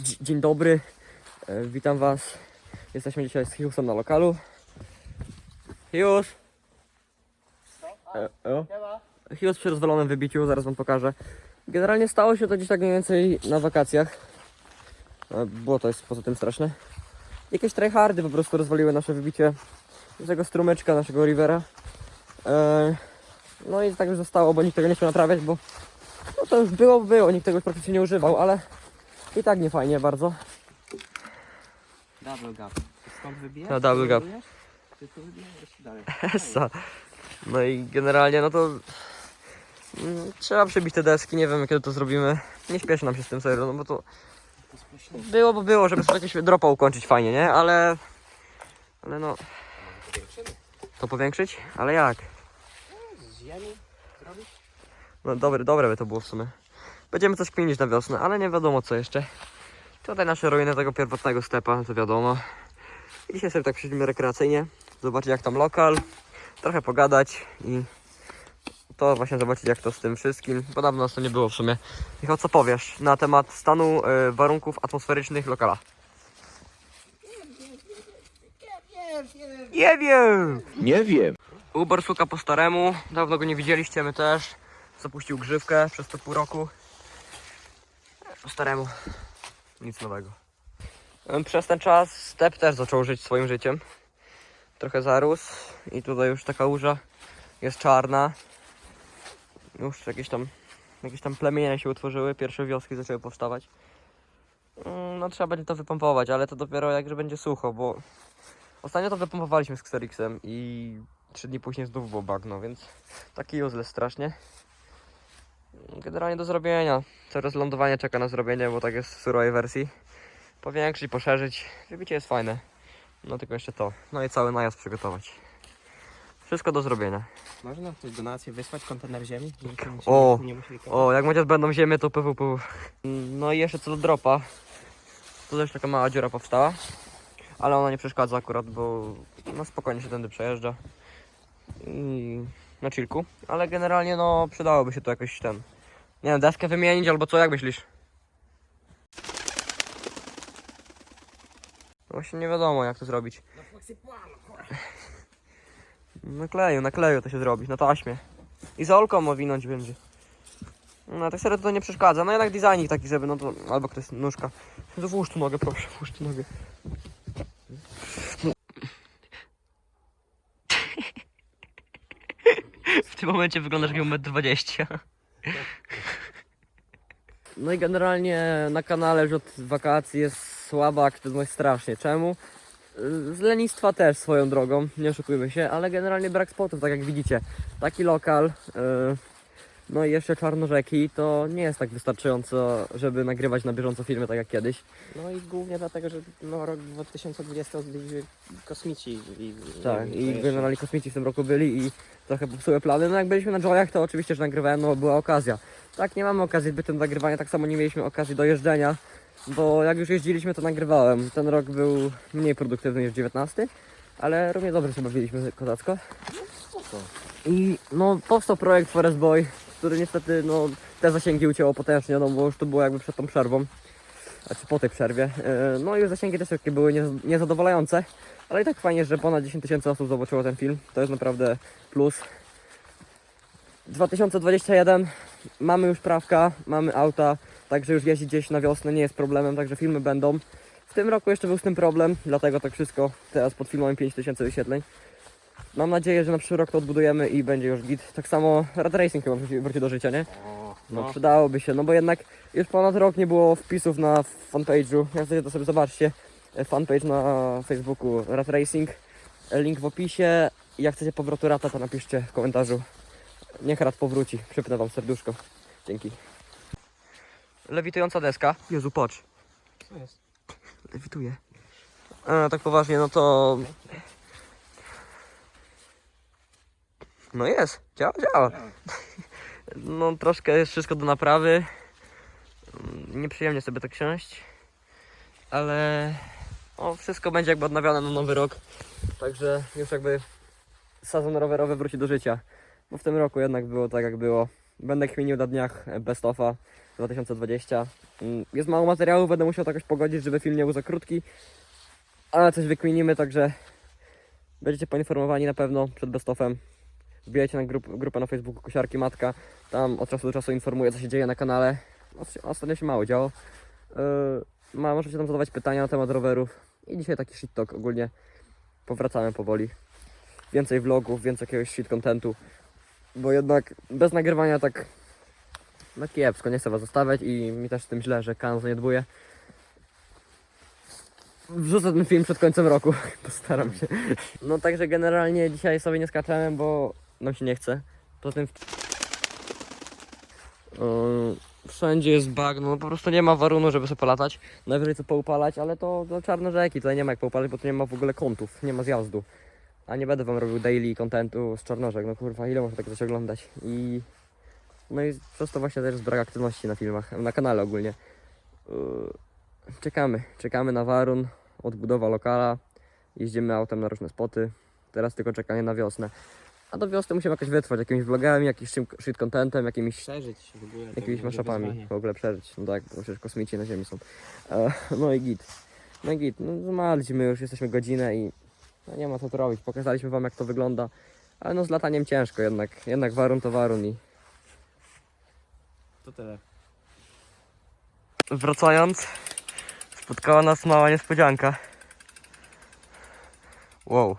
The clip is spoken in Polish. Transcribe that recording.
Dzi- Dzień dobry, e, witam was. Jesteśmy dzisiaj z Hiusem na lokalu. Hius! E, o. Hius przy rozwalonym wybiciu, zaraz wam pokażę. Generalnie stało się to dziś tak mniej więcej na wakacjach. E, Było to jest poza tym straszne. Jakieś tryhardy po prostu rozwaliły nasze wybicie tego strumyczka, naszego rivera. E, No i tak już zostało, bo nikt tego nie chciał naprawiać, bo no to już było, było, nikt tego już praktycznie nie używał, ale i tak nie fajnie bardzo. Double gap. Skąd wybijasz? No, double gap. Wybijasz? Ty to wybijasz dalej. Essa. No i generalnie no to mm, trzeba przebić te deski, nie wiem kiedy to zrobimy. Nie śpieszy nam się z tym serio, no bo to było, bo było, żeby sobie jakieś dropa ukończyć fajnie, nie? Ale, ale no, to powiększyć? Ale jak? Z ziemi zrobić? No dobre, dobre by to było w sumie. Będziemy coś kminić na wiosnę, ale nie wiadomo co jeszcze. Tutaj nasze ruiny tego pierwotnego stepa, to wiadomo. I dzisiaj sobie tak przyjdziemy rekreacyjnie, zobaczyć jak tam lokal, trochę pogadać i to właśnie zobaczyć jak to z tym wszystkim. Bo dawno nas to nie było w sumie. Michał, co powiesz na temat stanu y, warunków atmosferycznych lokala? Nie wiem! Nie wiem. U Borsuka po staremu, dawno go nie widzieliście, my też. Zapuścił grzywkę przez to pół roku. Po staremu, nic nowego. Przez ten czas Step też zaczął żyć swoim życiem. Trochę zarósł i tutaj już taka łuża jest czarna. Już jakieś tam, jakieś tam plemienia się utworzyły, pierwsze wioski zaczęły powstawać. Mm, No trzeba będzie to wypompować, ale to dopiero jak że będzie sucho, bo ostatnio to wypompowaliśmy z Xerixem i Trzy dni później znów było bagno, więc taki useless strasznie. Generalnie do zrobienia. Teraz lądowanie czeka na zrobienie, bo tak jest w surowej wersji. Powiększyć, poszerzyć. Wybicie jest fajne. No tylko jeszcze to. No i cały najazd przygotować. Wszystko do zrobienia. Można ktoś donację wysłać, kontener ziemi? O! O, jak chociaż będą ziemię, to PWP. No i jeszcze co do dropa. Tu też taka mała dziura powstała. Ale ona nie przeszkadza akurat, bo no spokojnie się tędy przejeżdża. I na chillku. Ale generalnie no przydałoby się to jakoś ten. Nie wiem, deskę wymienić albo co, jak myślisz? No Właśnie nie wiadomo jak to zrobić. Na kleju, na kleju to się zrobić, na taśmie. I za olką owinąć będzie. No tak serio to nie przeszkadza. No jednak designik taki, żeby no to... Albo ktoś nóżka. No włóż tu nogę, proszę, włóż tu nogę. Tym momencie wyglądasz jak 1,20 m. No i generalnie na kanale już od wakacji jest słaba aktywność strasznie. Czemu? Z lenistwa też swoją drogą, nie oszukujmy się, ale generalnie brak spotów, tak jak widzicie. Taki lokal, yy, no i jeszcze czarnorzeki, to nie jest tak wystarczająco, żeby nagrywać na bieżąco filmy tak jak kiedyś. No i głównie dlatego, że no, rok 2020 odbyli kosmici i... Tak, i generalnie kosmici w tym roku byli i trochę popsuły plany. No jak byliśmy na Joyach, to oczywiście, że nagrywałem, no bo była okazja. Tak, nie mamy okazji zbytnio do nagrywania, tak samo nie mieliśmy okazji do jeżdżenia, bo jak już jeździliśmy, to nagrywałem. Ten rok był mniej produktywny niż 19, ale równie dobrze się bawiliśmy kozacko. I no powstał projekt Forest Boy, który niestety no te zasięgi ucięło potężnie, no bo już to było jakby przed tą przerwą. Znaczy po tej przerwie. E, No i zasięgi też takie były nie- niezadowalające. Ale i tak fajnie, że ponad 10 tysięcy osób zobaczyło ten film. To jest naprawdę plus. 2021 mamy już prawka, mamy auta, także już jeździć gdzieś na wiosnę nie jest problemem, także filmy będą. W tym roku jeszcze był z tym problem, dlatego tak wszystko teraz pod filmem 5000 wyświetleń. Mam nadzieję, że na przyszły rok to odbudujemy i będzie już git. Tak samo Rad Racing chyba wróci, wróci do życia, nie? No, no, przydałoby się, no bo jednak już ponad rok nie było wpisów na fanpage'u. Jak chcecie to sobie zobaczcie. E, Fanpage na Facebooku Rat Racing. E, Link w opisie. Jak chcecie powrotu Rata, to napiszcie w komentarzu. Niech Rat powróci. Przypnę wam serduszko. Dzięki. Lewitująca deska. Jezu, patrz. co jest? Lewituje. A, tak poważnie, no to... No jest, działa, działa. No troszkę jest wszystko do naprawy. Mm, Nieprzyjemnie sobie tak siąść. Ale o, wszystko będzie jakby odnawiane na nowy rok. Także już jakby sezon rowerowy wróci do życia. Bo w tym roku jednak było tak jak było. Będę kminił na dniach best of'a. 2020. Mm, Jest mało materiału, będę musiał to jakoś pogodzić, żeby film nie był za krótki, ale coś wykminimy, także będziecie poinformowani na pewno przed bestofem. Wbijajcie na grup, grupę na Facebooku Kosiarki Matka, tam od czasu do czasu informuję, co się dzieje na kanale. Ost- Ostatnio się mało działo. Yy, możecie tam zadawać pytania na temat rowerów. I dzisiaj taki shit talk ogólnie. Powracamy powoli. Więcej vlogów, więcej jakiegoś shit contentu. Bo jednak bez nagrywania tak no kiepsko, nie chcę was zostawiać i mi też z tym źle, że kanał zaniedbuje. Wrzucę ten film przed końcem roku, postaram się. No także generalnie dzisiaj sobie nie skaczemy, bo nam się nie chce. Poza tym wszędzie jest bagno, no po prostu nie ma warunku, żeby sobie polatać. Najwyżej co poupalać, ale to, to czarne rzeki, tutaj nie ma jak poupalać, bo tu nie ma w ogóle kątów, nie ma zjazdu. A nie będę wam robił daily contentu z czarnożek, no kurwa, ile można tego coś oglądać? I no i przez to właśnie też jest brak aktywności na filmach, na kanale ogólnie. Yy, czekamy, czekamy na warun, odbudowa lokala, jeździmy autem na różne spoty. Teraz tylko czekanie na wiosnę. A do wiosny musimy jakoś wytrwać, jakimiś vlogami, jakimś shit- contentem, jakimiś Przeżyć w ogóle. to jakimiś maszapami wyzwanie. w ogóle przeżyć. No tak, bo przecież kosmici na Ziemi są. E, no i git. No i git. No zmaliśmy już, jesteśmy godzinę i no nie ma co tu robić. Pokazaliśmy wam jak to wygląda. Ale no z lataniem ciężko jednak. Jednak warun to warun i... To tyle. Wracając, spotkała nas mała niespodzianka. Wow.